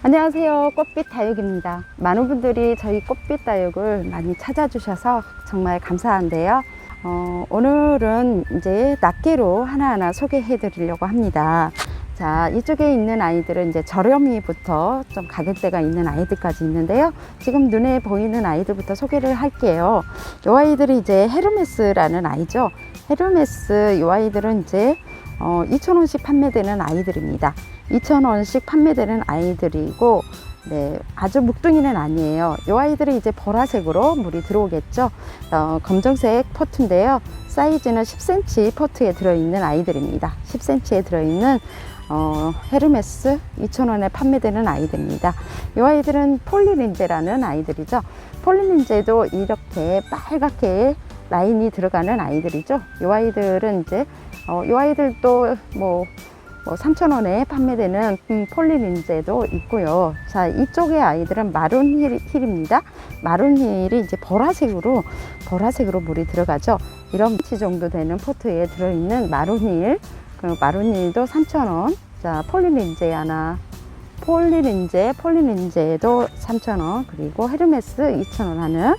안녕하세요. 꽃빛 다육입니다. 많은 분들이 저희 꽃빛 다육을 많이 찾아주셔서 정말 감사한데요. 어, 오늘은 이제 낱개로 하나하나 소개해 드리려고 합니다. 자, 이쪽에 있는 아이들은 이제 저렴이부터 좀 가격대가 있는 아이들까지 있는데요. 지금 눈에 보이는 아이들부터 소개를 할게요. 이 아이들이 이제 헤르메스라는 아이죠. 헤르메스 이 아이들은 이제 어, 2,000원씩 판매되는 아이들입니다. 2,000원씩 판매되는 아이들이고, 네, 아주 묵둥이는 아니에요. 이 아이들이 이제 보라색으로 물이 들어오겠죠. 어, 검정색 포트인데요. 사이즈는 10cm 포트에 들어있는 아이들입니다. 10cm에 들어있는 어, 헤르메스 2,000원에 판매되는 아이들입니다. 이 아이들은 폴리린제라는 아이들이죠. 폴리린제도 이렇게 빨갛게 라인이 들어가는 아이들이죠. 이 아이들은 이제 어, 이 아이들도 뭐, 뭐 3,000원에 판매되는 음, 폴리린제도 있고요. 자, 이쪽의 아이들은 마룬 힐, 힐입니다. 마룬 힐이 이제 보라색으로, 보라색으로 물이 들어가죠. 이런 치 정도 되는 포트에 들어있는 마룬 힐, 그 마룬 힐도 3,000원. 자, 폴리린제 하나. 폴리린제, 폴리린제도 3,000원. 그리고 헤르메스 2,000원 하는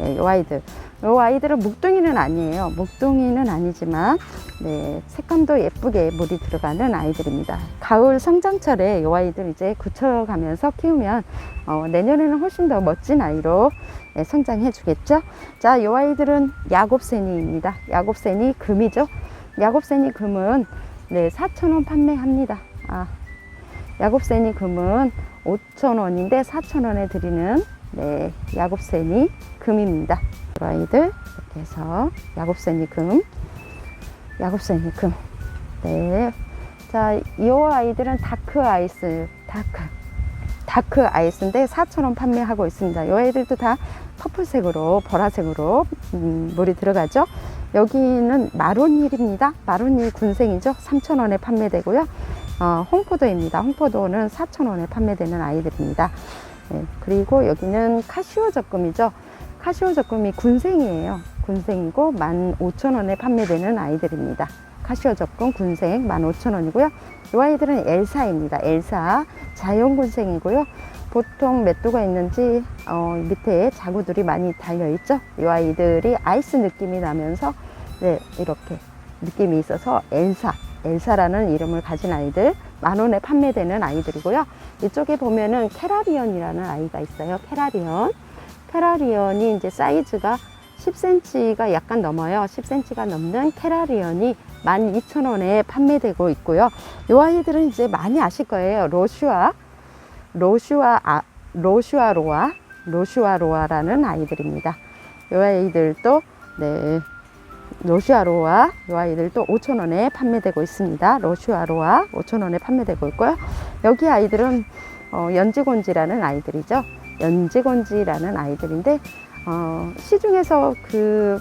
네, 이 아이들. 이 아이들은 묵둥이는 아니에요. 묵둥이는 아니지만, 네, 색감도 예쁘게 물이 들어가는 아이들입니다. 가을 성장철에 이 아이들 이제 굳혀가면서 키우면, 어, 내년에는 훨씬 더 멋진 아이로 네, 성장해 주겠죠. 자, 이 아이들은 야곱새니입니다. 야곱새니 금이죠. 야곱새니 금은, 네, 4,000원 판매합니다. 아, 야곱새니 금은 5,000원인데 4,000원에 드리는, 네, 야곱새니 금입니다. 이 아이들 이렇게 해서 야곱새니 금, 야곱새니 금. 네. 자, 이 아이들은 다크 아이스, 다크, 다크 아이스인데 4,000원 판매하고 있습니다. 이 아이들도 다 퍼플색으로, 보라색으로 음, 물이 들어가죠. 여기는 마론힐입니다. 마론힐 군생이죠. 3,000원에 판매되고요. 어, 홍포도입니다. 홍포도는 4,000원에 판매되는 아이들입니다. 네, 그리고 여기는 카시오 적금이죠. 카시오 적금이 군생이에요. 군생이고 15,000원에 판매되는 아이들입니다. 카시오 적금 군생 15,000원이고요. 이 아이들은 엘사입니다. 엘사 자연 군생이고요. 보통 몇 도가 있는지 어, 밑에 자구들이 많이 달려 있죠. 이 아이들이 아이스 느낌이 나면서 네, 이렇게 느낌이 있어서 엘사 엘사라는 이름을 가진 아이들 만 원에 판매되는 아이들이고요. 이쪽에 보면은 캐라리언이라는 아이가 있어요. 캐라리언. 캐라리언이 이제 사이즈가 10cm가 약간 넘어요. 10cm가 넘는 캐라리언이 12,000원에 판매되고 있고요. 이 아이들은 이제 많이 아실 거예요. 로슈아, 로슈아, 아, 로슈아로아, 로슈아로아라는 아이들입니다. 이 아이들도, 네, 로슈아로아, 이 아이들도 5,000원에 판매되고 있습니다. 로슈아로아 5,000원에 판매되고 있고요. 여기 아이들은 어, 연지곤지라는 아이들이죠. 연지곤지라는 아이들인데 어, 시중에서 그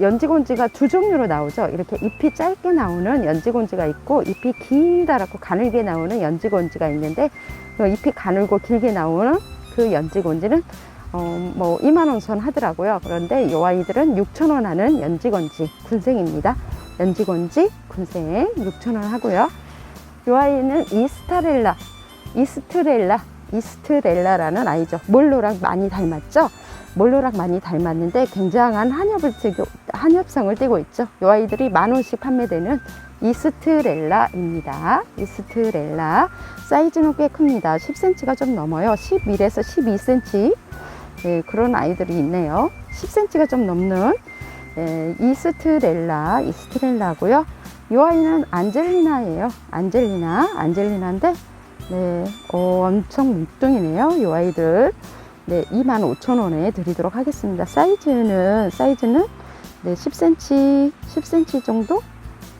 연지곤지가 두 종류로 나오죠. 이렇게 잎이 짧게 나오는 연지곤지가 있고 잎이 길다랗고 가늘게 나오는 연지곤지가 있는데 그 잎이 가늘고 길게 나오는 그 연지곤지는 어, 뭐 2만 원 선 하더라고요. 그런데 이 아이들은 6천 원 하는 연지곤지 군생입니다. 연지곤지 군생 6천 원 하고요. 이 아이는 이스타렐라, 이스트렐라, 이스트렐라라는 아이죠. 몰로랑 많이 닮았죠. 몰로랑 많이 닮았는데 굉장한 한엽을 띠고, 한엽성을 띠고 있죠. 이 아이들이 만 원씩 판매되는 이스트렐라입니다. 이스트렐라 사이즈는 꽤 큽니다. 10cm가 좀 넘어요. 11에서 12cm 네, 그런 아이들이 있네요. 10cm가 좀 넘는 네, 이스트렐라, 이스트렐라고요. 이 아이는 안젤리나예요. 안젤리나, 안젤리나인데 네, 어, 엄청 묵둥이네요. 이 아이들. 네, 25,000원에 드리도록 하겠습니다. 사이즈는, 사이즈는 네, 10cm, 10cm 정도?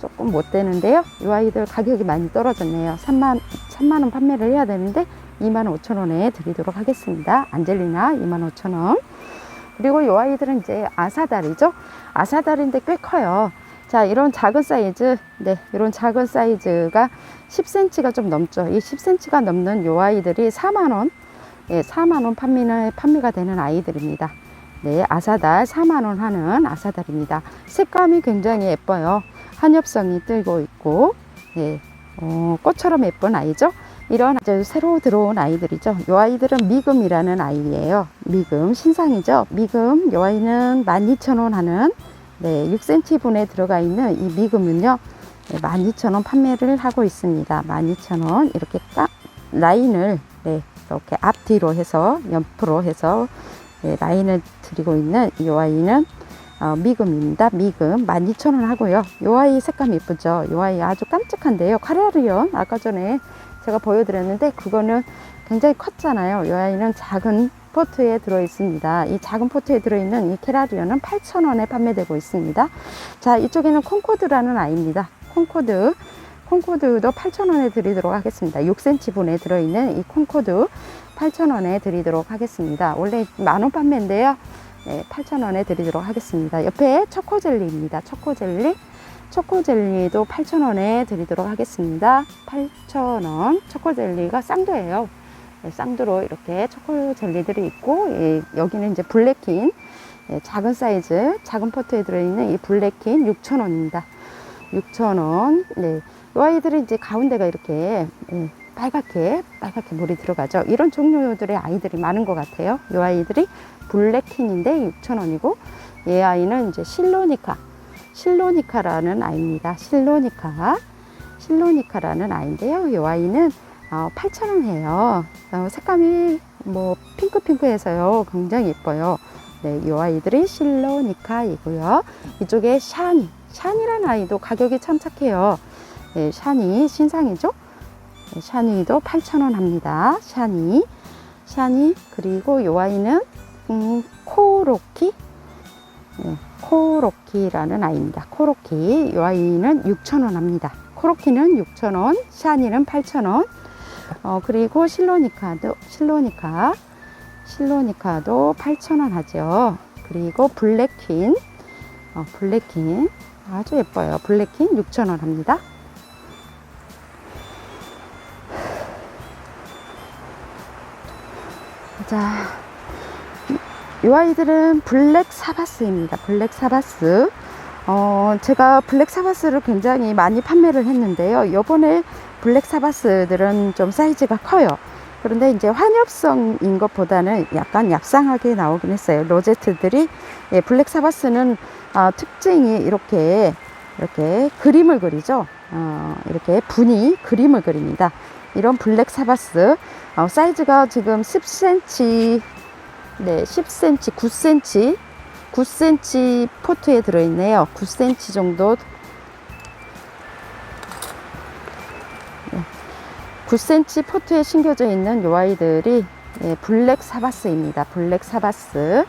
조금 못 되는데요. 이 아이들 가격이 많이 떨어졌네요. 3만, 3만 원 판매를 해야 되는데 25,000원에 드리도록 하겠습니다. 안젤리나 25,000원. 그리고 이 아이들은 이제 아사달이죠. 아사달인데 꽤 커요. 자, 이런 작은 사이즈, 네, 이런 작은 사이즈가 10cm가 좀 넘죠. 이 10cm가 넘는 이 아이들이 4만원, 예, 4만원 판매는, 판매가 되는 아이들입니다. 네, 아사달 4만원 하는 아사달입니다. 색감이 굉장히 예뻐요. 한엽성이 뜨고 있고, 예, 어, 꽃처럼 예쁜 아이죠. 이런 아주 새로 들어온 아이들이죠. 이 아이들은 미금이라는 아이예요. 미금 신상이죠. 미금 이 아이는 12,000원 하는 네, 6cm 분에 들어가 있는 이 미금은요. 네, 12,000원 판매를 하고 있습니다. 12,000원 이렇게 까, 라인을 네, 이렇게 앞뒤로 해서 옆으로 해서 네, 라인을 드리고 있는 이 아이는 어, 미금입니다. 미금 12,000원 하고요. 이 아이 색감 예쁘죠? 이 아이 아주 깜찍한데요. 카레리온 아까 전에 제가 보여드렸는데 그거는 굉장히 컸잖아요. 이 아이는 작은 포트에 들어 있습니다. 이 작은 포트에 들어있는 이 캐라리언은 8,000원에 판매되고 있습니다. 자, 이쪽에는 콩코드라는 아이입니다. 콩코드. 콩코드도 8,000원에 드리도록 하겠습니다. 6cm 분에 들어있는 이 콩코드 8,000원에 드리도록 하겠습니다. 원래 만원 판매인데요. 네, 8,000원에 드리도록 하겠습니다. 옆에 초코젤리입니다. 초코젤리. 초코젤리도 8,000원에 드리도록 하겠습니다. 8,000원. 초코젤리가 쌍도예요. 네, 쌍두로 이렇게 초코젤리들이 있고, 예, 여기는 이제 블랙킨. 예, 작은 사이즈, 작은 포트에 들어있는 이 블랙킨 6,000원입니다. 6,000원. 네. 이 아이들은 이제 가운데가 이렇게, 예, 빨갛게, 빨갛게 물이 들어가죠. 이런 종류들의 아이들이 많은 것 같아요. 이 아이들이 블랙킨인데 6,000원이고, 얘 아이는 이제 실로니카. 실로니카라는 아이입니다. 실로니카. 실로니카라는 아이인데요. 이 아이는 어, 8,000원 해요. 어, 색감이 뭐 핑크핑크해서요. 굉장히 예뻐요. 네, 이 아이들이 실로니카이고요. 이쪽에 샤니. 샤니라는 아이도 가격이 참 착해요. 네, 샤니 신상이죠. 네, 샤니도 8,000원 합니다. 샤니. 샤니. 그리고 이 아이는 음, 코로키. 네, 코로키라는 아이입니다. 코로키. 이 아이는 6,000원 합니다. 코로키는 6,000원, 샤니는 8,000원. 어, 그리고 실로니카도, 실로니카. 실로니카도 8,000원 하죠. 그리고 블랙퀸. 어, 블랙퀸. 아주 예뻐요. 블랙퀸 6,000원 합니다. 자, 이 아이들은 블랙 사바스입니다. 블랙 사바스. 어, 제가 블랙 사바스를 굉장히 많이 판매를 했는데요. 요번에 블랙 사바스들은 좀 사이즈가 커요. 그런데 이제 환엽성인 것보다는 약간 얍상하게 나오긴 했어요. 로제트들이. 예, 블랙 사바스는 어, 특징이 이렇게, 이렇게 그림을 그리죠. 어, 이렇게 분이 그림을 그립니다. 이런 블랙 사바스. 어, 사이즈가 지금 10cm, 네, 10cm, 9cm, 9cm 포트에 들어있네요. 9cm 정도. 네, 9cm 포트에 심겨져 있는 요 아이들이 예, 블랙 사바스입니다. 블랙 사바스.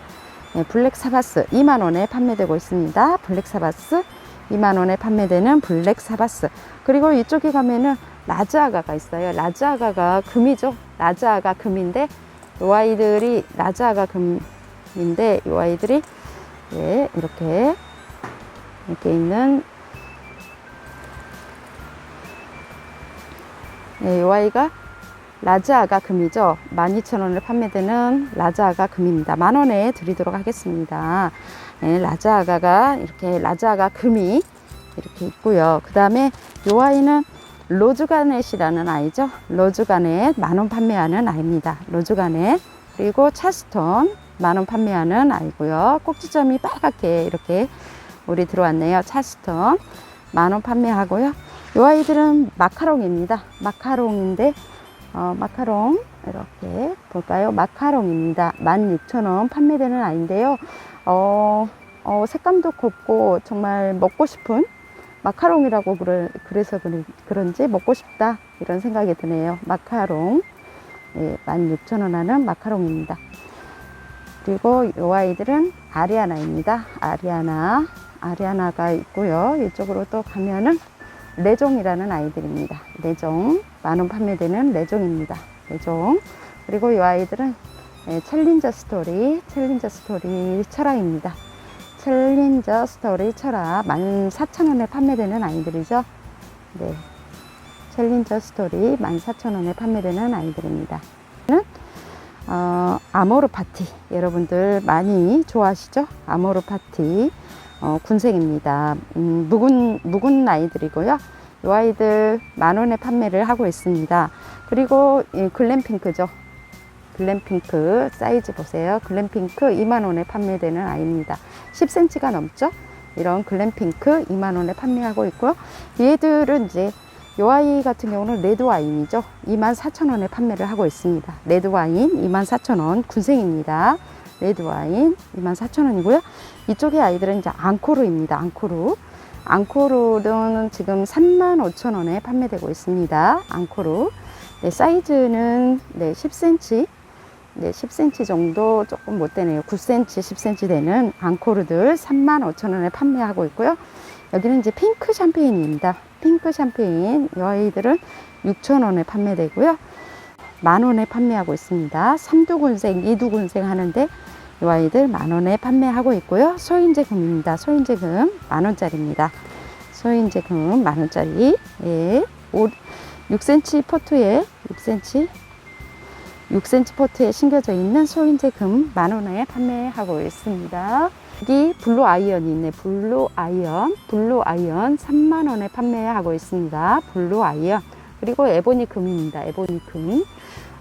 예, 블랙 사바스 2만원에 판매되고 있습니다. 블랙 사바스 2만원에 판매되는 블랙 사바스. 그리고 이쪽에 가면은 라즈아가가 있어요. 라즈아가가 금이죠. 라즈아가 금인데 요 아이들이 라즈아가 금인데 요 아이들이 예, 이렇게 이렇게 있는 예, 요 아이가 라즈아가 금이죠. 12,000원에 판매되는 라즈아가 금입니다. 만 원에 드리도록 하겠습니다. 예, 라즈아가가 이렇게 라즈아가 금이 이렇게 있고요. 그 다음에 요 아이는 로즈가넷이라는 아이죠. 로즈가넷 만원 판매하는 아이입니다. 로즈가넷 그리고 차스톤 만원 판매하는 아이고요. 꼭지점이 빨갛게 이렇게 우리 들어왔네요. 차스톤 만원 판매하고요. 이 아이들은 마카롱입니다. 마카롱인데 어, 마카롱 이렇게 볼까요? 마카롱입니다. 16,000원 판매되는 아이인데요. 어, 어, 색감도 곱고 정말 먹고 싶은 마카롱이라고 그래, 그래서 그런- 그런지 먹고 싶다 이런 생각이 드네요. 마카롱 예, 16,000원 하는 마카롱입니다. 그리고 이 아이들은 아리아나입니다. 아리아나 아리아나가 있고요. 이쪽으로 또 가면은 레종이라는 아이들입니다. 레종 만원 판매되는 레종입니다. 레종 그리고 이 아이들은 예, 챌린저 스토리 챌린저 스토리 철화입니다. 챌린저 스토리 철화 14,000원에 판매되는 아이들이죠. 네. 챌린저 스토리 14,000원에 판매되는 아이들입니다. 어, 아모르 파티 여러분들 많이 좋아하시죠? 아모르 파티 어, 군생입니다. 음, 묵은 묵은 아이들이고요. 이 아이들 만 원에 판매를 하고 있습니다. 그리고 이 글램핑크죠. 글램핑크 사이즈 보세요. 글램핑크 2만 원에 판매되는 아이입니다. 10cm가 넘죠? 이런 글램핑크 2만 원에 판매하고 있고요. 얘들은 이제 요 아이 같은 경우는 레드 와인이죠. 2만 4천 원에 판매를 하고 있습니다. 레드 와인 2만 4천 원 군생입니다. 레드 와인 2만 4천 원이고요. 이쪽의 아이들은 이제 앙코르입니다. 앙코르. 앙코르는 지금 3만 5천 원에 판매되고 있습니다. 앙코르. 네, 사이즈는 네, 10cm, 네, 10cm 정도 조금 못 되네요. 9cm, 10cm 되는 앙코르들 3만 5천 원에 판매하고 있고요. 여기는 이제 핑크 샴페인입니다. 핑크 샴페인 이 아이들은 6천 원에 판매되고요. 만 원에 판매하고 있습니다. 3두군생, 2두군생 하는데 이 아이들 만 원에 판매하고 있고요. 소인제금입니다. 소인제금 만 원짜리입니다. 소인제금 만 원짜리. 예. 5, 6cm 포트에 6cm 6cm 포트에 심겨져 있는 소인제금 만 원에 판매하고 있습니다. 여기 블루 아이언이 있네. 블루 아이언, 블루 아이언 3만 원에 판매하고 있습니다. 블루 아이언. 그리고 에보니 금입니다. 에보니 금.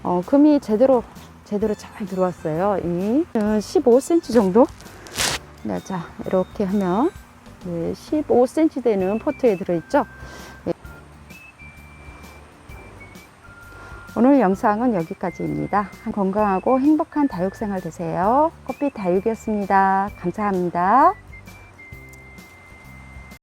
어, 금이 제대로 제대로 잘 들어왔어요. 이 15cm 정도. 네, 자 이렇게 하면 네, 15cm 되는 포트에 들어있죠. 오늘 영상은 여기까지입니다. 건강하고 행복한 다육생활 되세요. 꽃빛 다육이었습니다. 감사합니다.